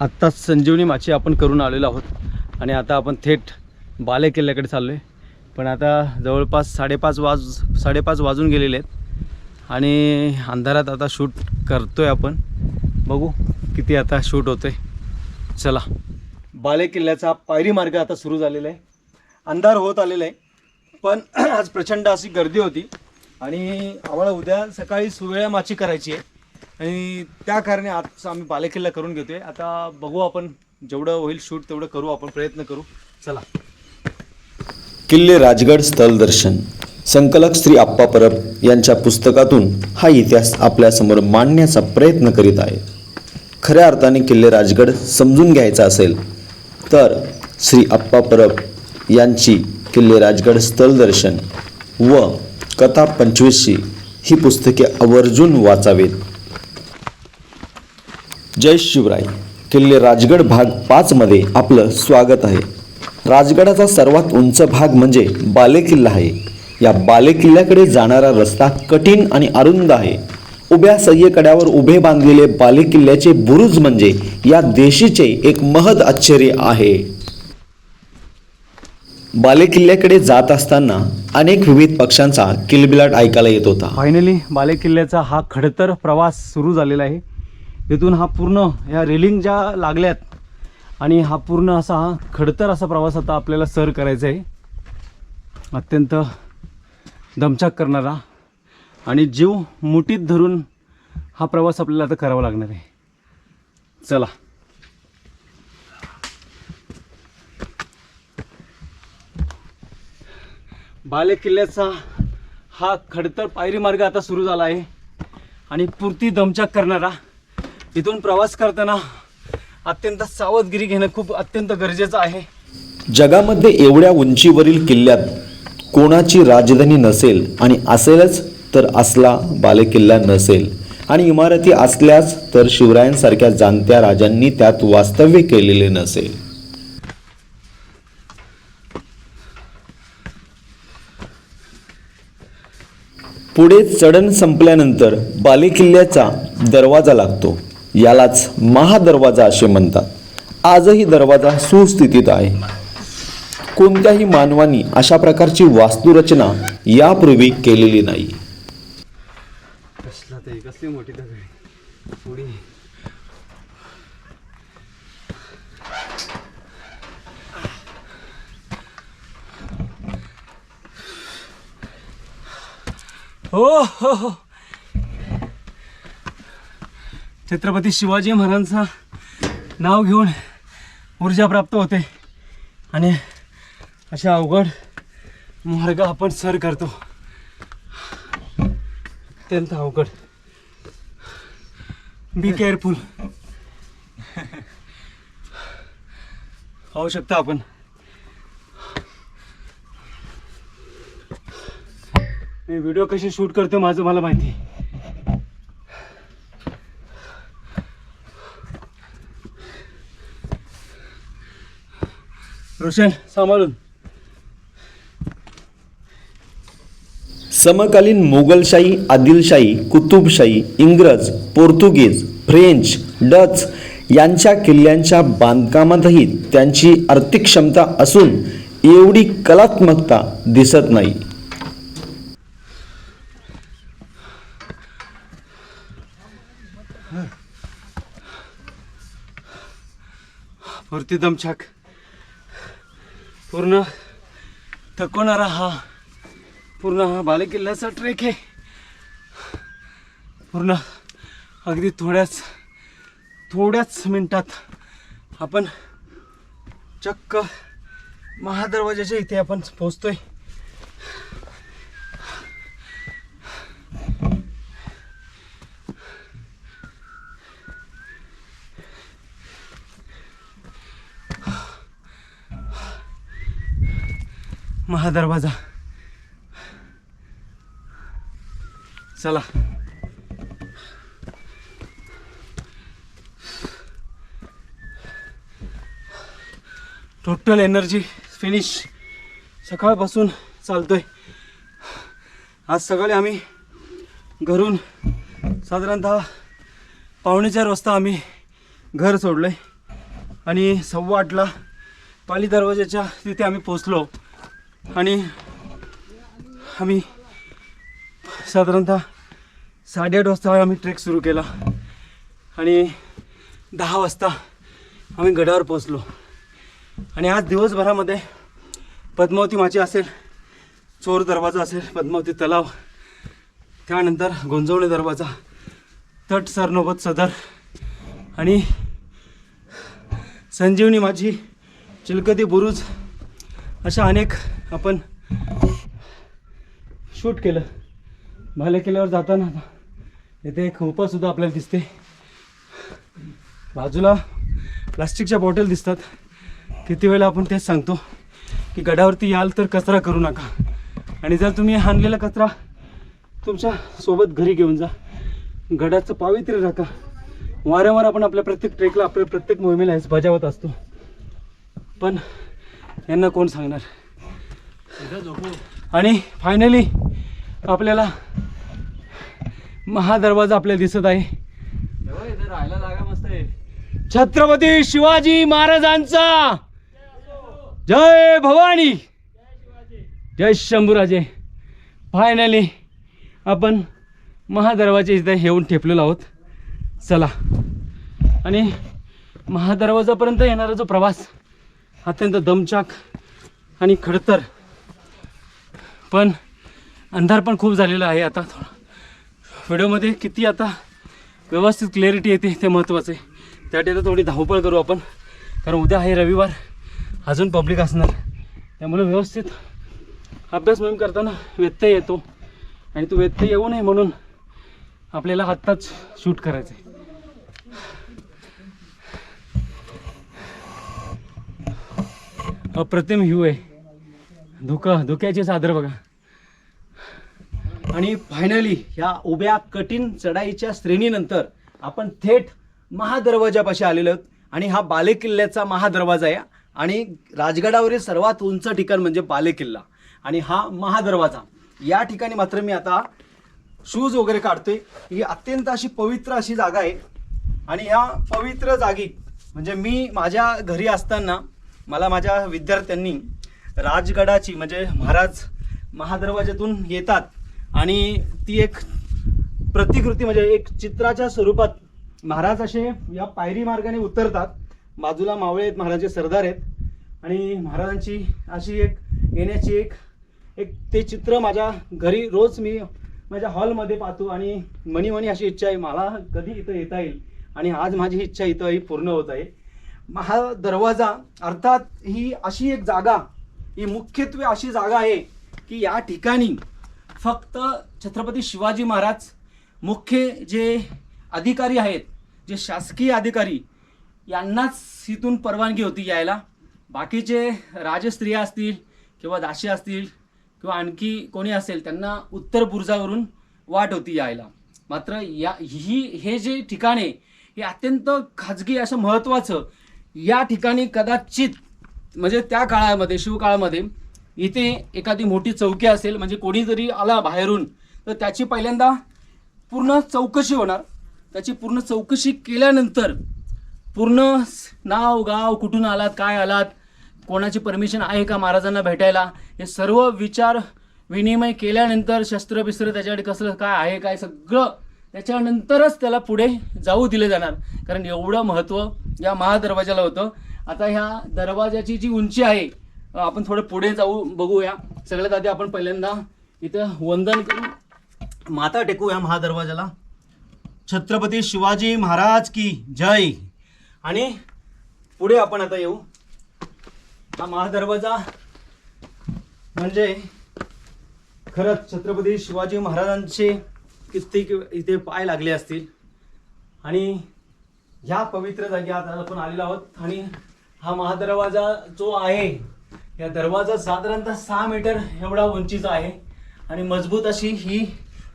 आत्ताच संजीवनी माची आपण करून आलेलो आहोत. आणि आता आपण थेट बाले किल्ल्याकडे चाललो आहे पण आता जवळपास साडेपाच वाज साडेपाच वाजून गेलेले आहेत. आणि अंधारात आता शूट करतो आहे आपण. बघू किती आता शूट होतं आहे चला. बाले किल्ल्याचा पायरी मार्ग आता सुरू झालेला आहे. अंधार होत आलेला आहे. पण आज प्रचंड अशी गर्दी होती. आणि आम्हाला उद्या सकाळी सुवेळा माची करायची आहे. आणि त्या कारणे आज आम्ही बालेकिल्ला करून घेतोय. आता बघू आपण जेवढं होईल शूट तेवढं करू आपण प्रयत्न करू. चला. किल्ले राजगड स्थल दर्शन. संकलक श्री आप्पा परब यांच्या पुस्तकातून हा इतिहास आपल्यासमोर मांडण्याचा प्रयत्न करीत आहे. खऱ्या अर्थाने किल्ले राजगड समजून घ्यायचा असेल तर श्री आप्पा परब यांची किल्ले राजगड स्थल दर्शन व कथा पंचवीसशी ही पुस्तके आवर्जून वाचावीत. जय शिवराय. किल्ले राजगड भाग पाचमध्ये आपलं स्वागत आहे. राजगडाचा सर्वात उंच भाग म्हणजे बालेकिल्ला आहे. या बालेकिल्ल्याकडे जाणारा रस्ता कठीण आणि अरुंद आहे. उभ्या सह्यकड्यावर उभे बांधलेले बालेकिल्ल्याचे बुरुज म्हणजे या देशीचे एक महद आश्चर्य आहे. बालेकिल्ल्याकडे जात असताना अनेक विविध पक्ष्यांचा किलबिलाट ऐकायला येत होता. फायनली बालेकिल्ल्याचा हा खडतर प्रवास सुरू झालेला आहे. तिथून हा पूर्ण ह्या रेलिंग ज्या लागल्यात आणि हा पूर्ण असा हा खडतर असा प्रवास आता आपल्याला सर करायचा आहे. अत्यंत दमछाक करणारा आणि जीव मुठीत धरून हा प्रवास आपल्याला आता करावा लागणार आहे. चला. बाले किल्ल्याचा हा खडतर पायरी मार्ग आता सुरू झाला आहे आणि पुरती दमछाक करणारा इथून प्रवास करताना अत्यंत सावधगिरी घेणं खूप अत्यंत गरजेचं आहे. जगामध्ये एवढ्या उंचीवरील किल्ल्यात कोणाची राजधानी नसेल आणि असेलच तर असला बालेकिल्ला नसेल आणि इमारती असल्याच तर शिवरायांसारख्या जाणत्या राजांनी त्यात वास्तव्य केलेले नसेल. पुढे चढण संपल्यानंतर बालेकिल्ल्याचा दरवाजा लागतो. यालाच महादरवाजा असे म्हणतात. आजही दरवाजा सुस्थितीत आहे. कोणत्याही मानवानी अशा प्रकारची वास्तुरचना यापूर्वी केलेली नाही. हो हो हो छत्रपती शिवाजी महाराजांचं नाव घेऊन ऊर्जा प्राप्त होते. आणि अशा अवघड मार्ग आपण सर करतो. अत्यंत अवघड. बी केअरफुल पाहू शकता आपण. मी व्हिडिओ कशी शूट करतो माझं मला माहिती रोशन सांभाळून. समकालीन मोगलशाही आदिलशाही कुतुबशाही इंग्रज पोर्तुगीज फ्रेंच डच यांच्या किल्ल्यांच्या बांधकामातही त्यांची आर्थिक क्षमता असून एवढी कलात्मकता दिसत नाही. वरती दमछाक. पूर्ण थकवणारा हा पूर्ण हा बालेकिल्ल्याचा ट्रेक आहे. पूर्ण अगदी थोड्याच थोड्याच मिनटात आपण चक्क महादरवाजाच्या इथे आपण पोचतोय महादरवाजा. चला. टोटल एनर्जी फिनिश सकाळपासून चालतोय. आज सकाळी आम्ही घरून साधारणतः पावणे चार वाजता आम्ही घर सोडलं आहे आणि सव्वा आठला पाली दरवाजाच्या तिथे आम्ही पोचलो आणि आम्ही साधारणतः साडेआठ वाजता आम्ही ट्रेक सुरू केला. आणि दहा वाजता आम्ही गडावर पोचलो आणि आज दिवसभरामध्ये पद्मावती माची असेल चोर दरवाजा असेल पद्मावती तलाव त्यानंतर गोंजवणे दरवाजा तट सरनोबत सदर आणि संजीवनी माझी चिलकती बुरुज अशा अनेक आपण शूट केलं. भाले किल्ल्यावर जाताना इथे एक सुद्धा आपल्याला दिसते. बाजूला प्लास्टिकच्या बॉटल दिसतात. किती वेळेला आपण तेच सांगतो की गडावरती याल तर कचरा करू नका. आणि जर तुम्ही आणलेला कचरा तुमच्यासोबत घरी घेऊन जा. गडाचं पावित्र्य राखा. वारंवार आपण आपल्या प्रत्येक ट्रेकला आपल्या प्रत्येक मोहिमेला बजावत असतो. पण यांना कोण सांगणार? आणि फायनली आपल्याला महादरवाजा आपल्याला दिसत आहे. राहायला जागा मस्त आहे. छत्रपती शिवाजी महाराजांचा. जय भवानी. जय शंभूराजे. फायनली आपण महादरवाजा इथे येऊन ठेपलेलो आहोत. चला. आणि महादरवाजापर्यंत येणारा जो प्रवास अत्यंत दमचाक आणि खडतर. पण अंधार पण खूप झालेला आहे आता. थोडा व्हिडिओमध्ये किती आता व्यवस्थित क्लॅरिटी येते ते महत्त्वाचं आहे. त्यासाठी आता थोडी धावपळ करू आपण. कारण उद्या आहे रविवार. अजून पब्लिक असणार. त्यामुळे व्यवस्थित अभ्यास मोहीम करताना व्यत्यय येतो. आणि तो व्यत्यय येऊ नये म्हणून आपल्याला आत्ताच शूट करायचं आहे अप्रतिम व्ह्यू आहे. धुकं धुक्याचे चादर बघा. आणि फायनली ह्या उभ्या कठीण चढाईच्या श्रेणीनंतर आपण थेट महादरवाजापाशी आलेलो आहोत. आणि हा बालेकिल्ल्याचा महादरवाजा आहे. आणि राजगडावरील सर्वात उंच ठिकाण म्हणजे बालेकिल्ला. आणि हा महादरवाजा. या ठिकाणी मात्र मी आता शूज वगैरे काढतोय. ही अत्यंत अशी पवित्र अशी जागा आहे. आणि ह्या पवित्र जागी म्हणजे मी माझ्या घरी असताना मला माझ्या विद्यार्थ्यांनी राजगडाची म्हणजे महाराज महादरवाज्यातून येतात आणि ती एक प्रतिकृती म्हणजे एक चित्राच्या स्वरूपात महाराज असे या पायरी मार्गाने उतरतात. बाजूला मावळे आहेत महाराजांचे सरदार आहेत. आणि महाराजांची अशी एक येण्याची एक एक ते चित्र माझ्या घरी रोज मी माझ्या हॉलमध्ये पाहतो आणि मनी मनी अशी इच्छा आहे मला कधी इथं येता येईल. आणि आज माझी इच्छा इथं ही पूर्ण होत आहे. हा दरवाजा अर्थात ही अशी एक जागा ही मुख्यत्वे अशी जागा आहे की या ठिकाणी फक्त छत्रपती शिवाजी महाराज मुख्य जे अधिकारी आहेत जे शासकीय अधिकारी यांनाच इथून परवानगी होती यायला. बाकीचे राजस्त्रिया असतील किंवा दाशी असतील किंवा आणखी कोणी असेल त्यांना उत्तर बुर्जावरून वाट होती यायला. मात्र या ही हे जे ठिकाण आहे हे अत्यंत खाजगी असं महत्त्वाचं या ठिकाणी कदाचित म्हणजे त्या काळामध्ये शिवकाळामध्ये इथे एखादी मोठी चौकी असेल म्हणजे कोणी जरी आला बाहेरून तर त्याची पहिल्यांदा पूर्ण चौकशी होणार. त्याची पूर्ण चौकशी केल्यानंतर पूर्ण नाव गाव कुठून आलात काय आलात कोणाची परमिशन आहे का महाराजांना भेटायला हे सर्व विचार विनिमय केल्यानंतर शस्त्र बिस्त्र त्याच्याकडे कसं काय आहे काय सगळं त्याच्यानंतरच त्याला पुढे जाऊ दिले जाणार. कारण एवढं महत्त्व या महादरवाजाला होतं. आता ह्या दरवाजाची जी उंची आहे आपण थोडं पुढे जाऊ बघूया. सगळ्यात आधी आपण पहिल्यांदा इथं वंदन करून माता टेकू या महादरवाजाला छत्रपती शिवाजी महाराज की जय. आणि पुढे आपण आता येऊ. हा महादरवाजा म्हणजे खरंच छत्रपती शिवाजी महाराजांचे कित्येक इथे पाय लागले असतील. आणि ह्या पवित्र जागी आज आपण आलेलो आहोत. आणि हा महादरवाजा जो आहे या दरवाजा साधारणतः सहा मीटर एवढा उंचीचा आहे. आणि मजबूत अशी ही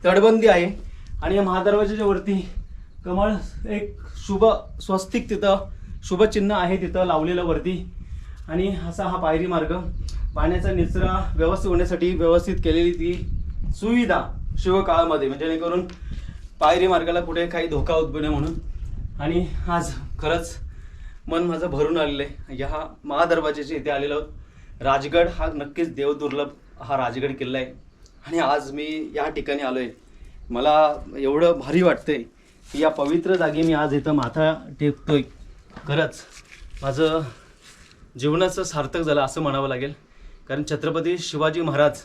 तटबंदी आहे. आणि या महादरवाजाच्या वरती कमळ एक शुभ स्वस्तिक तिथं शुभचिन्ह आहे तिथं लावलेलं वरती. आणि असा हा पायरी मार्ग पाण्याचा निचरा व्यवस्थित होण्यासाठी व्यवस्थित केलेली ती सुविधा शिवकाळामध्ये म्हणजे जेणेकरून पायरी मार्गाला कुठे काही धोका उद्भवू नये म्हणून. आणि आज खरंच मन माझं भरून आलेलं आहे. या महादरवाजाच्या इथे आलेलो आहोत. राजगड हा नक्कीच देवदुर्लभ हा राजगड किल्ला आहे. आणि आज मी या ठिकाणी आलो आहे मला एवढं भारी वाटतंय की या पवित्र जागी मी आज इथं माथा टेकतोय. खरंच माझं जीवनाचं सार्थक झालं असं म्हणावं लागेल. कारण छत्रपती शिवाजी महाराज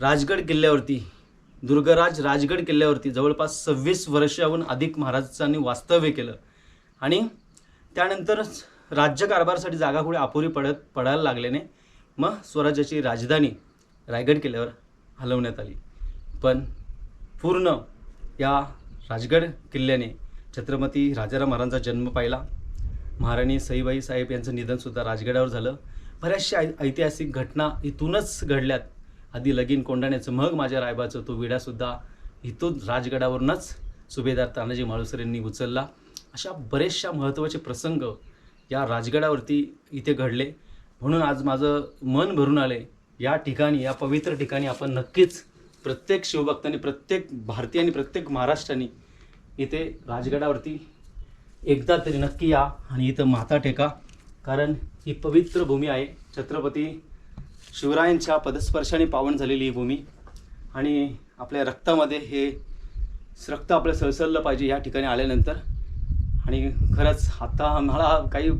राजगड किल्ल्यावरती दुर्गराज राजगड किल्ल्यावरती जवळपास सव्वीस वर्षाहून अधिक महाराजांनी वास्तव्य केलं. आणि त्यानंतर राज्यकारभारासाठी जागा कुठे अपुरी पडत पडायला लागल्याने मग स्वराज्याची राजधानी रायगड किल्ल्यावर हलवण्यात आली. पण पूर्ण या राजगड किल्ल्याने छत्रपती राजाराम महाराजांचा जन्म पाहिला. महाराणी सईबाई साहेब यांचं निधनसुद्धा राजगडावर झालं. बऱ्याचशा ऐ- ऐतिहासिक घटना इथूनच घडल्यात. आधी लगीन कोंडाण्याचं मग माझ्या रायबाचं तो विडासुद्धा इथून राजगडावरूनच सुभेदार तानाजी माळुसर यांनी उचलला. अशा बरेचशा महत्त्वाचे प्रसंग या राजगडावरती इथे घडले. म्हणून आज माझं मन भरून आले. या ठिकाणी या पवित्र ठिकाणी आपण नक्कीच प्रत्येक शिवभक्तांनी प्रत्येक भारतीयांनी प्रत्येक महाराष्ट्राने इथे राजगडावरती एकदा तरी नक्की या आणि इथं माता टेका. कारण ही पवित्र भूमी आहे. छत्रपती शिवरायांच्या पदस्पर्शाने पावन झालेली ही भूमी आणि आपल्या रक्तामध्ये हे रक्त आपलं सळसळलं पाहिजे या ठिकाणी आल्यानंतर. आणि खरंच आता आम्हाला काही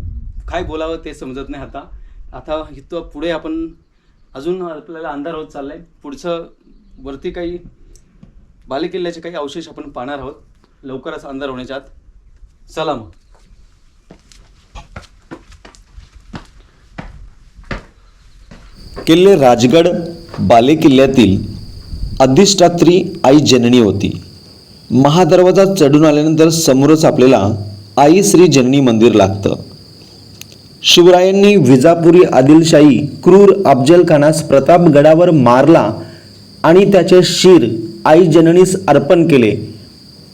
काय बोलावं ते समजत नाही आता. आता इथं पुढे आपण अजून आपल्याला अंधार होत चालला आहे पुढचं वरती काही बालेकिल्ल्याचे काही अवशेष आपण पाहणार आहोत. लवकरच अंधार होण्याच्या आत. चला मग. किल्ले राजगड बालेकिल्ल्यातील अधिष्ठात्री आई जननी होती. महादरवाजा चढून आल्यानंतर समोरच आपल्याला आई श्री जननी मंदिर लागतं. शिवरायांनी विजापुरी आदिलशाही क्रूर अफजलखानास प्रतापगडावर मारला आणि त्याचे शीर आई जननीस अर्पण केले.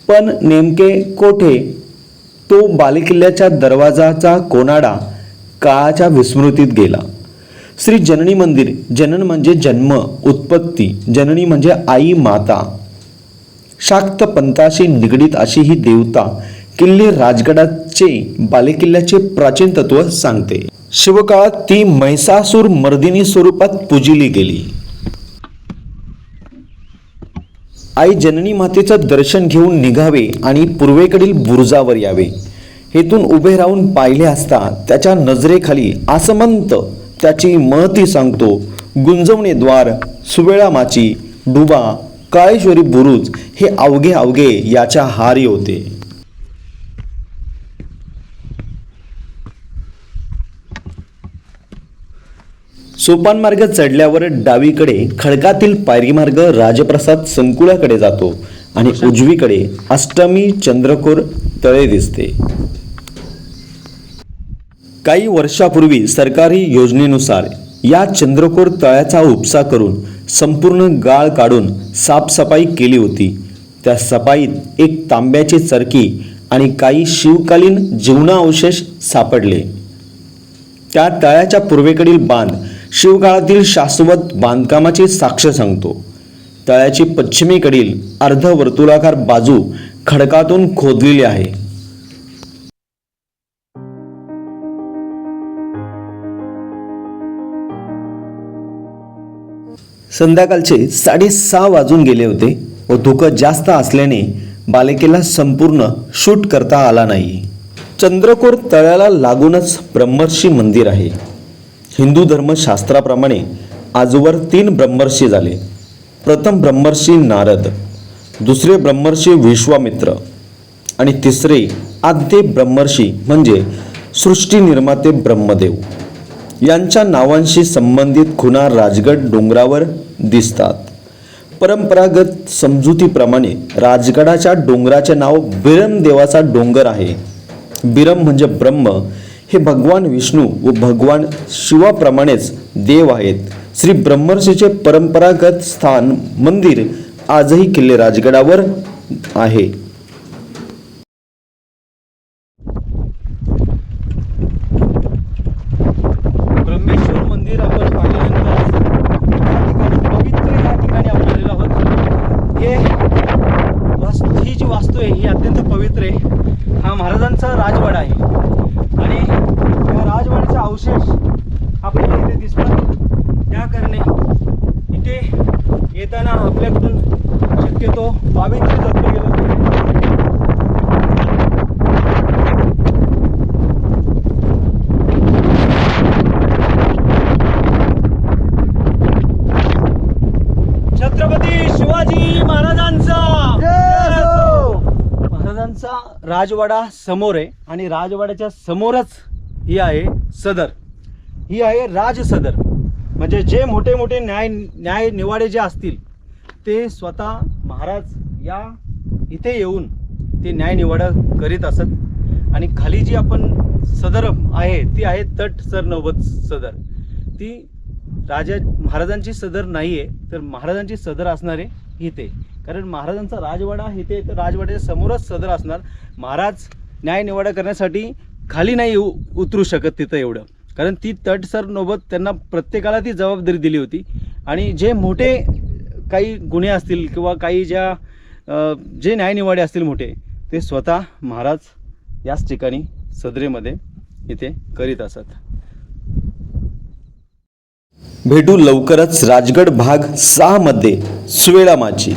पण नेमके कोठे? तो बालेकिल्ल्याच्या दरवाजाचा कोनाडा काळाच्या विस्मृतीत गेला. श्री जननी मंदिर. जनन म्हणजे जन्म उत्पत्ती. जननी म्हणजे आई माता. शाक्त पंथाशी निगडीत अशी ही देवता किल्ले राजगडाचे बालेकिल्ल्याचे प्राचीन तत्व सांगते. शिवकाळात ती महिसासूर मर्दिनी स्वरूपात पूजिली गेली. आई जननी मातेचं दर्शन घेऊन निघावे आणि पूर्वेकडील बुरुजावर यावे. हेतून उभे राहून पाहिले असता त्याच्या नजरेखाली आसमंत त्याची महती सांगतो. गुंजवणे द्वार सुवेळा माची डुबा काळेश्वरी बुरुज हे अवघे अवघे याच्या हारी होते. सोपान मार्ग चढल्यावर डावीकडे खडकातील पायरीमार्ग राजप्रसाद संकुलाकडे जातो आणि उजवीकडे अष्टमी चंद्रकोर तळे दिसते. काही वर्षापूर्वी सरकारी योजनेनुसार या चंद्रकोर तळ्याचा उपसा करून संपूर्ण गाळ काढून साफसफाई केली होती. त्या सफाईत एक तांब्याची चरकी आणि काही शिवकालीन जीवनावशेष सापडले. त्या तळ्याच्या पूर्वेकडील बांध शिवकाळातील शाश्वत बांधकामाची साक्ष सांगतो. तळ्याची पश्चिमेकडील अर्धवर्तुलाकार बाजू खडकातून खोदलेली आहे. संध्याकाळचे साडेसहा वाजून गेले होते व धुकं जास्त असल्याने बालिकेला संपूर्ण शूट करता आला नाही. चंद्रकोर तळ्याला लागूनच ब्रह्मर्षी मंदिर आहे. हिंदू धर्मशास्त्राप्रमाणे आजवर तीन ब्रह्मर्षी झाले. प्रथम ब्रह्मर्षी नारद दुसरे ब्रह्मर्षी विश्वामित्र आणि तिसरे आद्य ब्रह्मर्षी म्हणजे सृष्टी निर्माते ब्रह्मदेव. यांच्या नावांशी संबंधित खुणा राजगड डोंगरावर दिसतात. परंपरागत समजुतीप्रमाणे राजगडाच्या डोंगराचे नाव बिरम देवाचा डोंगर आहे. बिरम म्हणजे ब्रह्म. हे भगवान विष्णू व भगवान शिवाप्रमाणेच देव आहेत. श्री ब्रह्मर्षीचे परंपरागत स्थान मंदिर आजही किल्ले राजगडावर आहे. दिसतोय ही अत्यंत पवित्र आहे. हा महाराजांचा राजवाडा आहे. आणि या राजवाड्याचा अवशेष आपल्याला इथे दिसतात त्याकारणे इथे येताना आपल्याकडून शक्यतो बावीसशे जत्रे गेलं. राजवाडा समोर आहे आणि राजवाड्याच्या समोरच ही आहे सदर. ही आहे राज सदर. म्हणजे जे मोठे मोठे न्याय न्याय निवाडे जे असतील ते स्वतः महाराज या इथे येऊन ते न्याय निवाडा करीत असत. आणि खाली जी आपण सदर आहे ती आहे तट सरनौबत सदर. ती राजा महाराजांची सदर नाही आहे तर महाराजांची सदर असणारे इथे. कारण महाराजांचा राजवाडा इथे राजवाड्याच्या समोरच सदर असणार. महाराज न्यायनिवाडा करण्यासाठी खाली नाही उ- उतरू शकत तिथं एवढं. कारण ती तटसर नोबत त्यांना प्रत्येकाला ती जबाबदारी दिली होती. आणि जे मोठे काही गुन्हे असतील किंवा काही ज्या जे न्यायनिवाडे असतील मोठे ते स्वतः महाराज याच ठिकाणी सदरेमध्ये इथे करीत असत. भेटू लवकरच राजगड भाग सहा मध्ये सुवेळा माझी